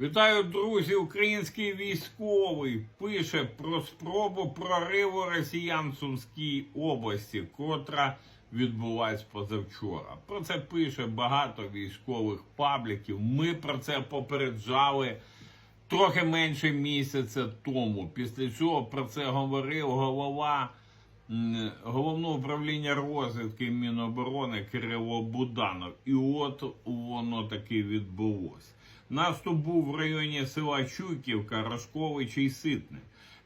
Вітаю, друзі! Український військовий пише про спробу прориву росіян в Сумській області, котра відбулась позавчора. Про це пише багато військових пабліків. Ми про це попереджали трохи менше місяця тому. Після цього про це говорив голова головного управління розвідки Міноборони Кирило Буданов. І от воно таки відбулося. Наступ був в районі села Чуйківка, Рожковичі і Ситне.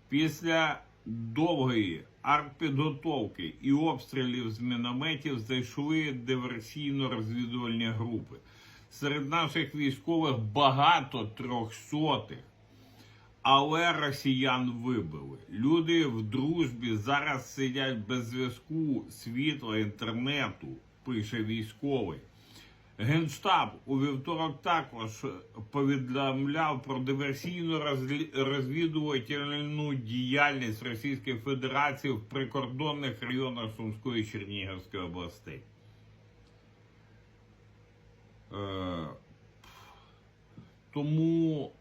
Після довгої артпідготовки і обстрілів з мінометів зайшли диверсійно-розвідувальні групи. Серед наших військових багато трьохсотих, але росіян вибили. Люди в дружбі зараз сидять без зв'язку, світла, інтернету, пише військовий. Генштаб у вівторок також повідомляв про диверсійну розвідувальну діяльність Російської Федерації в прикордонних районах Сумської Чернігівської областей. Е, тому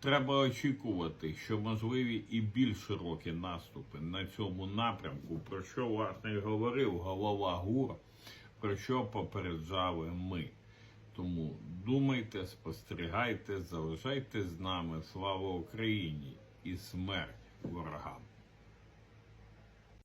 треба очікувати, що можливі і більш широкі наступи на цьому напрямку, про що власне і говорив голова ГУР, про що попереджали ми. Тому думайте, спостерігайте, залишайтесь з нами. Слава Україні і смерть ворогам!